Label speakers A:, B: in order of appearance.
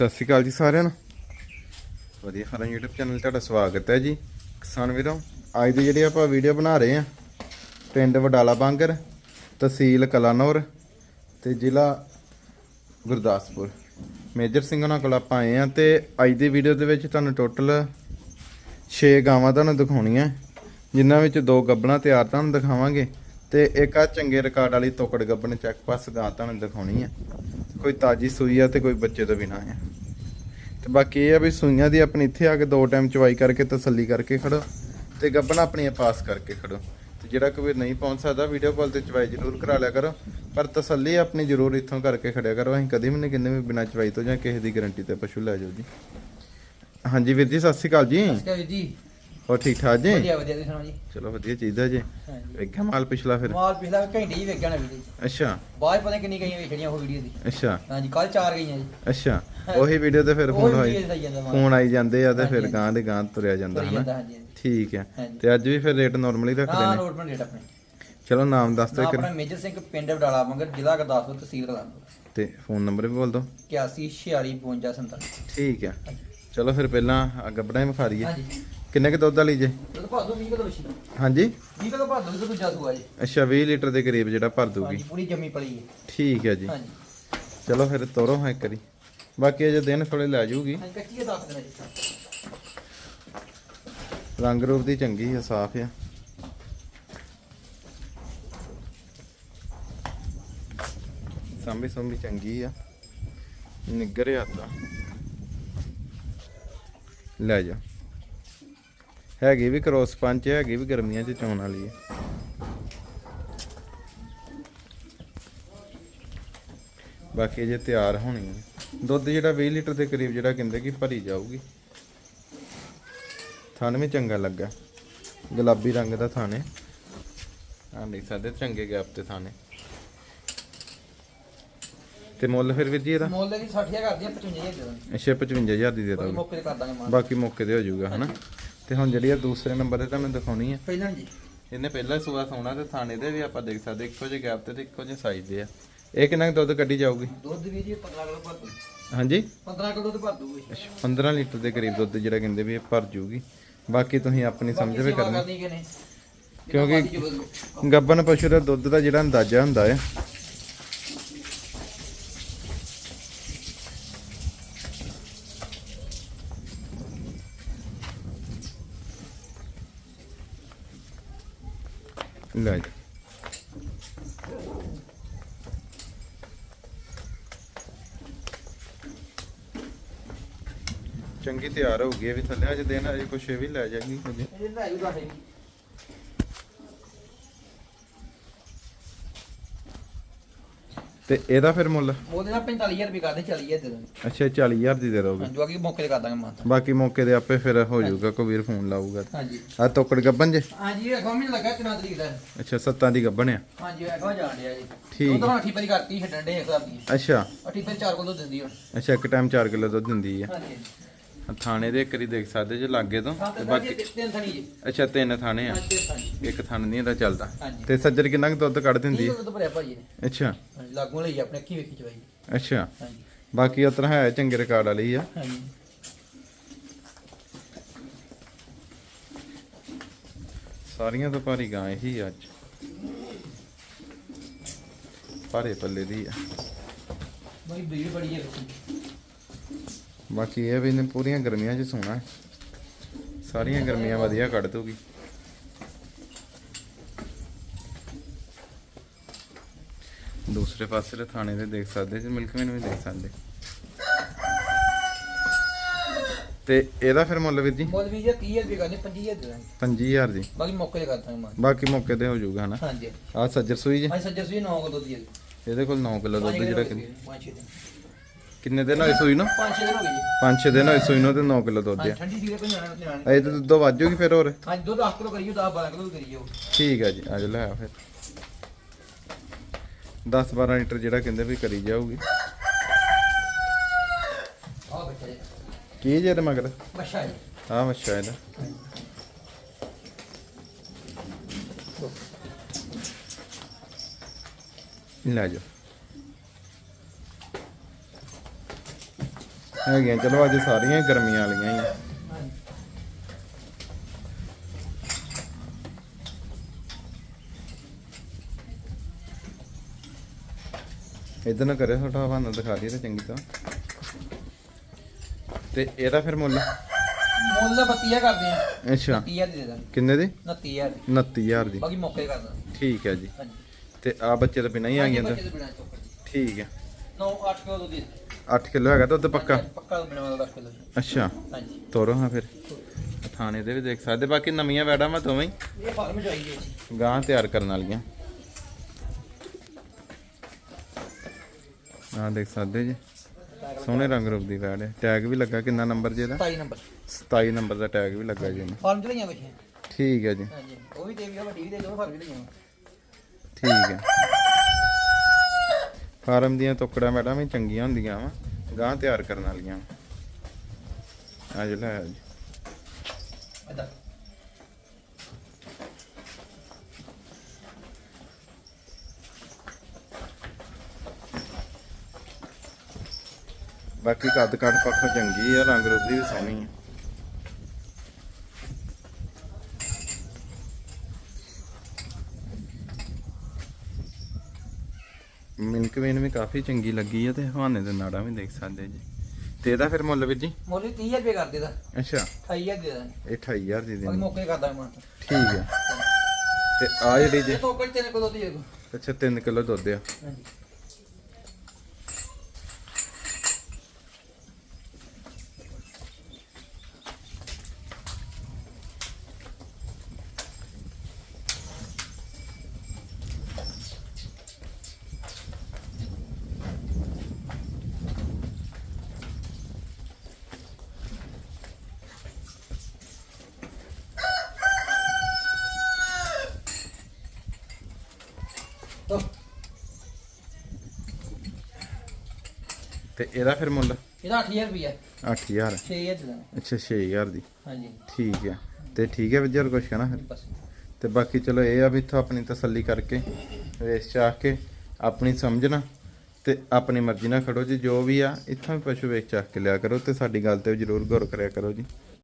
A: ਸਤਿ ਸ਼੍ਰੀ ਅਕਾਲ ਜੀ ਸਾਰਿਆਂ ਨੂੰ। ਵਧੀਆ ਫਾਰਮ YouTube ਚੈਨਲ ਤੁਹਾਡਾ ਸਵਾਗਤ ਹੈ ਜੀ। ਕਿਸਾਨ ਵੀਰੋ, ਅੱਜ ਦੇ ਜਿਹੜੇ ਆਪਾਂ ਵੀਡੀਓ ਬਣਾ ਰਹੇ ਆ ਪਿੰਡ ਵਡਾਲਾ ਬਾਂਗਰ, ਤਹਿਸੀਲ ਕਲਾਨੌਰ ਤੇ ਜ਼ਿਲ੍ਹਾ ਗੁਰਦਾਸਪੁਰ। ਮੇਜਰ ਸਿੰਘ ਉਹਨਾਂ ਕੋਲ ਆਪਾਂ ਆਏ ਆ ਤੇ ਅੱਜ ਦੀ ਵੀਡੀਓ ਦੇ ਵਿੱਚ ਤੁਹਾਨੂੰ ਟੋਟਲ 6 ਗਾਵਾਂ ਤੁਹਾਨੂੰ ਦਿਖਾਉਣੀਆਂ। ਜਿਨ੍ਹਾਂ ਵਿੱਚ ਦੋ ਗੱਬਣਾ ਤਿਆਰ ਤੁਹਾਨੂੰ ਦਿਖਾਵਾਂਗੇ ਤੇ ਇੱਕ ਆ ਚੰਗੇ ਰਿਕਾਰਡ ਵਾਲੀ ਤੋਕੜ ਗੱਬਣ ਚੈੱਕ ਪਾਸ ਗਾਂ ਤੁਹਾਨੂੰ ਦਿਖਾਉਣੀ ਆ। ਕੋਈ ਤਾਜੀ ਸੂਈ ਆ ਤੇ ਕੋਈ ਬੱਚੇ ਤੋਂ ਬਿਨਾ ਆ। ਬਾਕੀ ਇਹ ਆ ਵੀ ਸੂਈਆਂ ਦੀ ਆਪਣੀ ਇੱਥੇ ਆ ਕੇ ਦੋ ਟਾਈਮ ਚਵਾਈ ਕਰਕੇ ਤਸੱਲੀ ਕਰਕੇ ਖੜੋ ਤੇ ਗੱਬਣਾ ਆਪਣੀਆਂ ਪਾਸ ਕਰਕੇ ਖੜੋ। ਤੇ ਜਿਹੜਾ ਕੋਈ ਨਹੀਂ ਪਹੁੰਚ ਸਕਦਾ ਵੀਡੀਓ ਕਾਲ ਤੇ ਚਵਾਈ ਜ਼ਰੂਰ ਕਰਾ ਲਿਆ ਕਰੋ। ਪਰ ਤਸੱਲੀ ਆਪਣੀ ਜ਼ਰੂਰ ਇੱਥੋਂ ਕਰਕੇ ਖੜਿਆ ਕਰੋ। ਅਸੀਂ ਕਦੇ ਵੀ ਨਹੀਂ ਕਹਿੰਦੇ ਵੀ ਬਿਨਾਂ ਚਵਾਈ ਤੋਂ ਜਾਂ ਕਿਸੇ ਦੀ ਗਾਰੰਟੀ ਤੇ ਪਸ਼ੂ ਲੈ ਜਾਓ ਜੀ। ਹਾਂਜੀ ਵੀਰ ਜੀ, ਸਤਿ ਸ਼੍ਰੀ ਅਕਾਲ ਜੀ।
B: ਨਮਸਕਾਰ ਵੀਰ ਜੀ।
A: ਹੋਰ ਠੀਕ ਠਾਕ ਜੀ?
B: ਵਧੀਆ ਵਧੀਆ ਤੁਸੀਂ ਸੁਣਾਓ ਜੀ?
A: ਚਲੋ ਵਧੀਆ ਚੀਜ਼ ਹੈ ਜੀ।
B: ਹਾਂਜੀ।
A: ਵੇਖਿਆ ਮਾਲ ਪਿਛਲਾ ਫਿਰ?
B: ਮਾਲ ਪਿਛਲਾ ਘੰਟੇ ਹੀ ਵੇਖ ਜਾਣਾ ਵੀਡੀਓ ਜੀ
A: ਅੱਛਾ।
B: ਬਾਅਦ ਪਤਾ ਕਿੰਨੀ ਗਈਆਂ ਵੇਖਣੀਆਂ ਉਹ ਵੀਡੀਓ ਦੀ।
A: ਅੱਛਾ।
B: ਹਾਂਜੀ ਕੱਲ ਚਾਰ ਗਈਆਂ ਜੀ।
A: ਅੱਛਾ। ਉਹੀ ਵੀਡੀਓ ਤੇ ਫਿਰ ਫੋਨ
B: ਹੀ ਮਾਲ।
A: ਫੋਨ ਆਈ ਜਾਂਦੇ ਆ ਤੇ ਫਿਰ। ਗਾਂ ਦੇ ਗਾਂ ਤੁਰਿਆ ਜਾਂਦਾ ਹਨਾ। ਠੀਕ ਹੈ। ਤੇ ਅੱਜ ਵੀ ਫਿਰ ਰੇਟ ਨਾਰਮਲੀ ਰੱਖਦੇ
B: ਹਾਂ
A: ਨੇ?
B: ਨੋਟ ਬਣ ਰੇਟ ਆਪਣੇ।
A: ਚਲੋ ਨਾਮ ਦੱਸ ਦਿਓ
B: ਨਾ ਆਪਣਾ ਮੇਜਰ ਸਿੰਘ ਪਿੰਡ ਵਡਾਲਾ ਮੰਗਰ ਜ਼ਿਲ੍ਹਾ ਗੁਰਦਾਸਪੁਰ ਤਹਿਸੀਲ ਕਲਾਨਪੁਰ
A: ਤੇ ਫੋਨ ਨੰਬਰ ਵੀ ਬੋਲ ਦਿਓ।
B: 81 46 52 47
A: ਠੀਕ ਹੈ ਚਲੋ ਫਿਰ ਪਹਿਲਾਂ ਗੱਬੜਾ ਹੀ ਵਿਖਾ ਦਈਏ।
B: ਹਾਂਜੀ।
A: ਕਿੰਨੇ ਕ ਦੁੱਧ ਵਾਲੀ ਜੇ?
B: ਦੁੱਧ ਭਰ ਦੋ 20 ਕਿਲੋ ਵਸ਼ੀ
A: ਹਾਂਜੀ।
B: 20 ਕਿਲੋ ਭਰ ਦੋ ਦੁੱਧ ਦੂਜਾ ਸੂਆ ਜੀ
A: ਅੱਛਾ 20 ਲੀਟਰ ਦੇ ਕਰੀਬ ਜਿਹੜਾ ਭਰ ਦੂਗੀ
B: ਹਾਂਜੀ ਪੂਰੀ ਜੰਮੀ ਪਲੀ ਹੈ।
A: ਠੀਕ ਹੈ ਜੀ।
B: ਹਾਂਜੀ।
A: ਚਲੋ ਫਿਰ ਤੋਰੋ ਹਾਂ ਇੱਕ ਵਾਰੀ। ਬਾਕੀ ਅਜੇ ਦਿਨ ਥੋੜੇ ਲੈ ਜਾਊਗੀ।
B: ਹਾਂਜੀ ਕੱਚੀ ਦਾ ਦੱਸ ਦੇਣਾ ਜੀ।
A: ਰੰਗ ਰੂਪ ਦੀ ਚੰਗੀ ਆ ਸਾਫ਼ ਆ। ਸੰਭੀ ਸੰਭੀ ਚੰਗੀ ਆ। ਨਿੱਗਰ ਆ ਤਾਂ ਲੈ ਜਾ ਹੈਗੀ ਵੀ ਕ੍ਰੋਸ ਪੰਚ ਹੈਗੀ ਵੀ ਗਰਮੀਆਂ ਚ ਚੌਣ ਵਾਲੀ ਹੈ। ਬਾਕੀ ਜੇ ਤਿਆਰ ਹੋਣੀ ਹੈ। ਦੁੱਧ ਜਿਹੜਾ 20 ਲੀਟਰ ਦੇ ਕਰੀਬ ਜਿਹੜਾ ਕਹਿੰਦੇ ਕਿ ਭਰੀ ਜਾਊਗੀ। ਥਣ ਵੀ ਚੰਗਾ ਲੱਗਾ। ਗੁਲਾਬੀ ਰੰਗ ਦਾ ਥਣ ਹੈ। ਆ ਨਹੀਂ ਸਕਦੇ ਚੰਗੇ ਗੈਪ ਤੇ ਥਣ ਹੈ। ਤੇ ਮੁੱਲ ਫਿਰ ਵੀਰ ਜੀ ਇਹਦਾ?
B: ਮੁੱਲ ਦੀ 60000 ਕਰਦੀਆਂ 55000 ਦੇ ਦਾਂਗੇ
A: ਅੱਛਾ 55000 ਦੀ ਦੇ ਦੋਗੇ
B: ਮੌਕੇ ਤੇ ਕਰ ਦਾਂਗੇ ਮਾਨ
A: ਬਾਕੀ ਮੌਕੇ ਤੇ ਹੋ ਜਾਊਗਾ ਹਨਾ? ਤੇ ਹੁਣ ਜਿਹੜੀ ਆ ਦੂਸਰੇ ਨੰਬਰ ਤੇ ਤੁਹਾਨੂੰ ਦਿਖਾਉਣੀ ਆ।
B: ਪਹਿਲਾਂ ਜੀ।
A: ਇਹਨੇ ਪਹਿਲਾਂ ਸੂਆ ਸੋਣਾ ਤੇ ਥਾਣੇ ਦੇ ਵੀ ਆਪਾਂ ਦੇਖ ਸਕਦੇ ਇੱਕੋ ਜਿਹੇ ਗੈਪ ਤੇ ਤੇ ਇੱਕੋ ਜਿਹੇ ਸਾਈਜ਼ ਦੇ ਆ। ਇਹ ਕਿੰਨਾ ਦੁੱਧ ਕੱਢੀ ਜਾਊਗੀ?
B: ਦੁੱਧ ਵੀ ਜੀ 15 ਕਿਲੋ ਭਰ ਦੂ
A: ਹਾਂਜੀ?
B: 15 ਕਿਲੋ ਦੁੱਧ ਭਰ ਦੂਗੀ
A: ਅੱਛਾ 15 ਲੀਟਰ ਦੇ ਕਰੀਬ ਦੁੱਧ ਜਿਹੜਾ ਕਹਿੰਦੇ ਵੀ ਇਹ ਭਰ ਜੂਗੀ। ਬਾਕੀ ਤੁਸੀਂ ਆਪਣੀ ਸਮਝ ਵੀ ਕਰਨੀ। ਕਿਉਂਕਿ ਗੱਬਨ ਪਸ਼ੂ ਦਾ ਦੁੱਧ ਦਾ ਜਿਹੜਾ ਅੰਦਾਜ਼ਾ ਹੁੰਦਾ ਹੈ ਲੈ ਜੀ ਚੰਗੀ ਤਿਆਰ ਹੋ ਗਈ ਇਹ ਵੀ ਥੱਲੇ ਅਜੇ ਦਿਨ ਅਜੇ ਕੁਛ ਇਹ ਵੀ ਲੈ ਜਾਏਗੀ। ਅਜੇ
B: ਇਹ ਲੈ ਜੂ ਦੱਸ
A: ਤੇ ਇਹਦਾ ਫਿਰ ਮੁੱਲ?
B: ਉਹਦੇ ਨਾਲ 45000 ਰੁਪਏ ਕਰਦੇ 40000 ਦੇ ਦਾਂਗੇ
A: ਅੱਛਾ 40000 ਦੀ ਦੇ ਦੋਗੇ
B: ਜੋ ਕਿ ਮੌਕੇ ਤੇ ਕਰ ਦਾਂਗੇ ਮਾਨ
A: ਬਾਕੀ ਮੌਕੇ ਤੇ ਆਪੇ ਫਿਰ ਹੋ ਜਾਊਗਾ ਕੋਈ ਵੀਰ ਫੋਨ ਲਾਊਗਾ।
B: ਹਾਂਜੀ।
A: ਆ ਤੋਕੜ ਗੱਬਨ ਜੇ?
B: ਹਾਂਜੀ ਇਹ ਅਗਾਉਂ ਮੈਨੂੰ ਲੱਗਾ ਕਿੰਨਾ ਤਰੀਕ ਦਾ।
A: ਅੱਛਾ ਸੱਤਾਂ ਦੀ ਗੱਬਨ ਆ।
B: ਹਾਂਜੀ ਇਹ ਅਗਾਉਂ ਜਾਣ ਡਿਆ ਜੀ।
A: ਠੀਕ।
B: ਉਹ ਤਾਂ ਅਠੀ ਪਰੀ ਕਰਤੀ ਛੱਡਣ ਦੇ ਇੱਕ ਹਿਸਾਬ ਦੀ।
A: ਅੱਛਾ।
B: ਅਠੀ ਪਰੀ ਚਾਰ ਕੋਲ ਦਿੰਦੀ ਹੁਣ
A: ਅੱਛਾ ਇੱਕ ਟਾਈਮ 4 ਕਿਲੋ ਦੁੱਧ ਦਿੰਦੀ ਆ।
B: ਹਾਂਜੀ।
A: ਥਾਣੇ ਦੇ ਇੱਕ ਵਾਰੀ ਦੇਖ ਸਕਦੇ ਜੇ ਲਾਗੇ ਤੋਂ। ਤੇ ਬਾਕੀ
B: ਤਿੰਨ ਥਣੀ ਜੀ।
A: ਅੱਛਾ ਤਿੰਨ ਥਾਣੇ ਆ। ਇੱਕ ਥਣ ਨਹੀਂ ਇਹਦਾ ਚੱਲਦਾ। ਤੇ ਸੱਜਰ ਕਿੰਨਾ ਕੁ ਦੁੱਧ ਕੱਢ ਦਿੰਦੀ? ਹੈ
B: ਦੁੱਧ ਭਰਿਆ ਭਾਜੀ ਨੇ।
A: ਅੱਛਾ।
B: ਹਾਂਜੀ ਲਾਗੋਂ ਲਈ ਆਪਣੇ ਅੱਖੀ ਵੇਖੀ ਚਵਾਈ
A: ਅੱਛਾ।
B: ਹਾਂਜੀ।
A: ਬਾਕੀ ਉਤਰ ਹੈ ਚੰਗੇ ਰਿਕਾਰਡ ਵਾਲੀ ਆ।
B: ਹਾਂਜੀ।
A: ਸਾਰੀਆਂ ਤੋਂ ਭਾਰੀ ਗਾਂ ਇਹੀ ਆ ਅੱਜ। ਭਾਰੇ ਪੱਲੇ ਦੀ ਆ।
B: ਬਈ ਬੀੜ ਬੜੀ ਹੈ
A: ਬਾਕੀ ਇਹ ਵੀ ਨੇ ਪੂਰੀਆਂ ਗਰਮੀਆਂ 'ਚ ਸੋਣਾ। ਸਾਰੀਆਂ ਗਰਮੀਆਂ ਵਧੀਆ ਕੱਢ ਦੂਗੀ ਦੂਸਰੇ ਪਾਸੇ ਦੇ ਥਾਣੇ ਦੇ ਦੇਖ ਸਕਦੇ ਜੀ ਮਿਲਕਵੇਂ ਨੂੰ ਵੀ ਦੇਖ ਸਕਦੇ। ਤੇ ਇਹਦਾ ਫਿਰ ਮੁੱਲ ਵੀਰ ਜੀ?
B: ਮੁੱਲ ਵੀ ਜੇ 30000 ਰੁਪਏ ਕਰਨੇ 25000 ਦੇ ਦਾਂਗੇ।
A: 5000 ਦੀ।
B: ਬਾਕੀ ਮੌਕੇ ਤੇ ਕਰ ਦਾਂਗੇ ਮਾਨ
A: ਬਾਕੀ ਮੌਕੇ ਤੇ ਹੋ ਜਾਊਗਾ ਹਨਾ?
B: ਹਾਂਜੀ।
A: ਆ ਸੱਜਰ ਸੂਈ ਜੀ?
B: ਹਾਂਜੀ ਸੱਜਰ ਸੂਈ 9 ਕਿਲੋ ਦੀ ਹੈ
A: ਇਹਦੇ ਕੋਲ 9 ਕਿਲੋ ਦੁੱਧ ਜਿਹੜਾ ਕਿ-
B: 5-6 ਦਿਨ।
A: ਕਿੰਨੇ ਦਿਨ ਹੋਏ ਸੂਈ ਨੂੰ?
B: 5-6 ਦਿਨ ਹੋ ਗਏ ਜੀ।
A: 5-6 ਦਿਨ ਹੋਏ ਸੂਈ ਨੂੰ ਤੇ 9 ਕਿਲੋ ਦੁੱਧ
B: ਹਾਂਜੀ
A: ਆ
B: ਠੰਡੀ ਸੀਗੇ ਕੋਈ ਨਿਆਣਾ
A: ਤੇ ਦੁੱਧ ਫਿਰ ਹੋਰ?
B: ਹਾਂਜੀ ਦੁੱਧ 10 ਕਿਲੋ ਕਰੀਓ 10 12 ਕਿਲੋ ਕਰੀਓ
A: ਠੀਕ ਹੈ ਜੀ ਅੱਜ ਲੈ ਆ ਫਿਰ। 10 12 ਲੀਟਰ ਜਿਹੜਾ ਕਹਿੰਦੇ ਵੀ ਕਰੀ ਜਾਊਗੀ।
B: ਆਹ ਬੱਚਾ ਜੀ।
A: ਕੀ ਜੇ ਤੇ ਮਗਰ?
B: ਬੱਚਾ ਜੀ।
A: ਆ ਮੱਛਾ ਇਹਦਾ। ਲੈ ਜਾ ਹੈਗੀਆਂ। ਚਲੋ ਅੱਜ ਸਾਰੀਆਂ ਗਰਮੀਆਂ ਵਾਲੀਆਂ ਹੀ ਇਧਰ ਨਾ ਕਰਿਓ ਛੋਟਾ ਦਿਖਾ ਦਈਏ ਤੇ ਚੰਗੀ ਤਰ੍ਹਾਂ। ਤੇ ਇਹਦਾ ਫਿਰ ਮੁੱਲ?
B: ਮੁੱਲ ਦਾ 32000 ਕਰਦੇ ਆ।
A: ਅੱਛਾ।
B: 30000 ਦੇ ਦਾਂਗੇ।
A: ਕਿੰਨੇ ਦੀ?
B: 29000 ਦੀ।
A: 29000 ਦੀ।
B: ਬਾਕੀ ਮੌਕੇ ਕਰ ਦਾਂ
A: ਠੀਕ ਹੈ ਜੀ।
B: ਹਾਂਜੀ।
A: ਤੇ ਆ ਬੱਚੇ ਤਾਂ ਬਿਨਾਂ ਹੀ ਆ ਗਏ
B: ਬੱਚੇ
A: ਤਾਂ?
B: ਦੇ ਬਿਨਾਂ ਚੋਕਰ ਜੀ।
A: ਠੀਕ ਹੈ।
B: 9 8 ਕਿਲੋ ਦੁੱਧ ਦੇ।
A: 8 ਕਿਲੋ ਹੈਗਾ ਦੁੱਧ ਪੱਕਾ?
B: ਪੱਕਾ ਬਿਨਾਂ ਵਾਲਾ 10 ਕਿਲੋ
A: ਅੱਛਾ।
B: ਹਾਂਜੀ।
A: ਤੋਰੋ ਹਾਂ ਫਿਰ। ਥਾਣੇ ਦੇ ਵੀ ਦੇਖ ਸਕਦੇ ਬਾਕੀ ਨਵੀਆਂ ਵੈੜਾਂ ਮੈਂ ਦੋਵੇਂ ਹੀ।
B: ਇਹ ਫਾਰਮ ਚ ਆਈ ਹੈ ਜੀ।
A: ਗਾਂ ਤਿਆਰ ਕਰਨ ਵਾਲੀਆਂ। ਆ ਦੇਖ ਸਕਦੇ ਜੀ। ਸੋਹਣੇ ਰੰਗ ਰੂਪ ਦੀ ਵੈੜ ਹੈ। ਟੈਗ ਵੀ ਲੱਗਾ ਕਿੰਨਾ ਨੰਬਰ ਜੀ ਇਹਦਾ?
B: 27 ਨੰਬਰ।
A: 27 ਨੰਬਰ ਦਾ ਟੈਗ ਵੀ ਲੱਗਾ ਜੀ ਇਹਨੂੰ।
B: ਫਾਰਮ ਚ ਲਈਆਂ ਬੱਚੀਆਂ
A: ਠੀਕ ਹੈ ਜੀ।
B: ਹਾਂਜੀ ਉਹ ਵੀ ਦੇਵੀ ਆ ਵੱਡੀ ਵੀ ਦੇ ਦੋ ਫਾਰਮ ਚ ਲਈਆਂ।
A: ਠੀਕ ਹੈ। ਫਾਰਮ ਦੀਆਂ ਟੁਕੜਾ ਮੈਡਮ ਵੀ ਚੰਗੀਆਂ ਹੁੰਦੀਆਂ ਵਾ ਗਾਂ ਤਿਆਰ ਕਰਨ ਵਾਲੀਆਂ ਆ ਜੀ ਲੈ ਆਓ ਜੀ। ਬਾਕੀ ਕੱਦ ਕੱਦ ਪੱਖੋਂ ਚੰਗੀ ਆ ਰੰਗ ਰੂਪ ਦੀ ਵੀ ਸੋਹਣੀ ਆ। ਮਿਲਕ ਵੇਨ ਵੀ ਕਾਫੀ ਚੰਗੀ ਲੱਗੀ ਆ ਤੇ ਹਵਾਨੇ ਦੇ ਨਾੜਾਂ ਵੀ ਦੇਖ ਸਕਦੇ ਜੀ। ਤੇ ਇਹਦਾ ਫਿਰ ਮੁੱਲ ਵੀਰ ਜੀ?
B: ਮੁੱਲ ਵੀ 30000 ਰੁਪਏ ਕਰ ਦੇਦਾ
A: ਅੱਛਾ।
B: 28000 ਦੇ ਦਾਂਗੇ।
A: ਇਹ 28000 ਦੀ ਦੇਣੀ।
B: ਮੌਕੇ ਕਰ ਦਾਂਗੇ ਮਾਨ
A: ਠੀਕ ਹੈ ਤੇ ਆ ਜਿਹੜੀ ਜੀ
B: ਇਹ ਤੋਂ ਤੇਰੇ ਕੋਲ ਦੁੱਧ ਦੇ ਦੋ
A: ਅੱਛਾ 3 ਕਿਲੋ ਦੁੱਧ ਆ।
B: ਹਾਂਜੀ। ਤੋ।
A: ਇਹਦਾ ਫਿਰ ਮੁੱਲ?
B: ਇਹਦਾ 8000 ਰੁਪਏ
A: 8000
B: 6000 ਦੇ
A: ਅੱਛਾ 6000 ਦੀ।
B: ਹਾਂਜੀ।
A: ਠੀਕ ਹੈ ਤੇ ਠੀਕ ਹੈ ਵਿਜਰ ਕੁਛ ਕਹਿਣਾ ਫਿਰ ਤੇ ਬਾਕੀ ਚਲੋ ਇਹ ਆ ਵੀ ਇੱਥੋਂ ਆਪਣੀ ਤਸੱਲੀ ਕਰਕੇ ਵੇਚ ਚਾਹ ਕੇ ਆਪਣੀ ਸਮਝਣਾ ਤੇ ਆਪਣੀ ਮਰਜ਼ੀ ਨਾਲ ਖੜੋ ਜੀ ਜੋ ਵੀ ਆ ਇੱਥੋਂ ਵੀ ਪਸ਼ੂ ਵੇਚ ਚਾਹ ਕੇ ਲਿਆ ਕਰੋ ਤੇ ਸਾਡੀ ਗੱਲ ਤੇ ਜ਼ਰੂਰ ਗੌਰ ਕਰਿਆ ਕਰੋ ਜੀ।